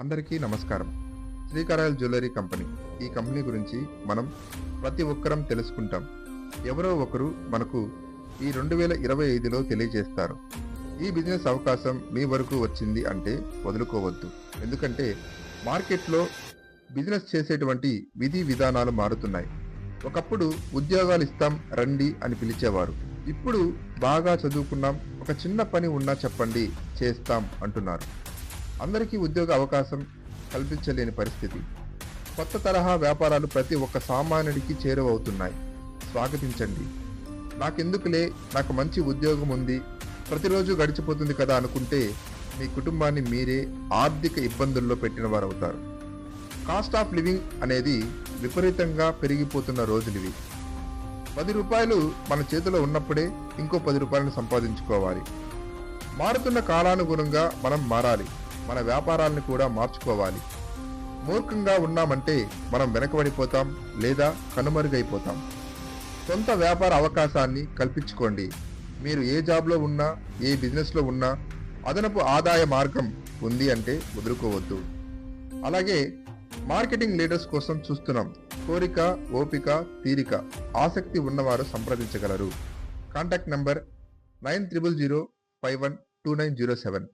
అందరికీ నమస్కారం. శ్రీకారాయల్ jewellery company ఈ కంపెనీ గురించి మనం ప్రతి ఒక్కరం తెలుసుకుంటాం. ఎవరో ఒకరు మనకు ఈ రెండు వేల ఇరవై ఐదులో తెలియజేస్తారు. ఈ బిజినెస్ అవకాశం మీ వరకు వచ్చింది అంటే వదులుకోవద్దు. ఎందుకంటే మార్కెట్లో బిజినెస్ చేసేటువంటి విధి విధానాలు మారుతున్నాయి. ఒకప్పుడు ఉద్యోగాలు ఇస్తాం రండి అని పిలిచేవారు. ఇప్పుడు బాగా చదువుకున్నాం ఒక చిన్న పని ఉన్నా చెప్పండి చేస్తాం అంటున్నారు. అందరికీ ఉద్యోగ అవకాశం కల్పించలేని పరిస్థితి. కొత్త తరహా వ్యాపారాలు ప్రతి ఒక్క సామాన్యుడికి చేరువవుతున్నాయి. స్వాగతించండి. నాకెందుకులే? నాకు మంచి ఉద్యోగం ఉంది. ప్రతిరోజు గడిచిపోతుంది కదా అనుకుంటే మీ కుటుంబాన్ని మీరే ఆర్థిక ఇబ్బందుల్లో పెట్టిన వారు అవుతారు కాస్ట్ ఆఫ్ లివింగ్ అనేది విపరీతంగా పెరిగిపోతున్న రోజులివి. పది రూపాయలు మన చేతిలో ఉన్నప్పుడే ఇంకో పది రూపాయలను సంపాదించుకోవాలి. మారుతున్న కాలానుగుణంగా మనం మారాలి. మన వ్యాపారాలను కూడా మార్చుకోవాలి. మూర్ఖంగా ఉన్నామంటే మనం వెనకబడిపోతాం లేదా కనుమరుగైపోతాం. సొంత వ్యాపార అవకాశాన్ని కల్పించుకోండి. మీరు ఏ జాబ్లో ఉన్నా ఏ బిజినెస్లో ఉన్నా అదనపు ఆదాయ మార్గం ఉంది అంటే వదులుకోవద్దు. అలాగే మార్కెటింగ్ లీడర్స్ కోసం చూస్తున్నాం. కోరిక ఓపిక తీరిక ఆసక్తి ఉన్నవారు సంప్రదించగలరు. Contact number nine triple zero five one two nine zero seven.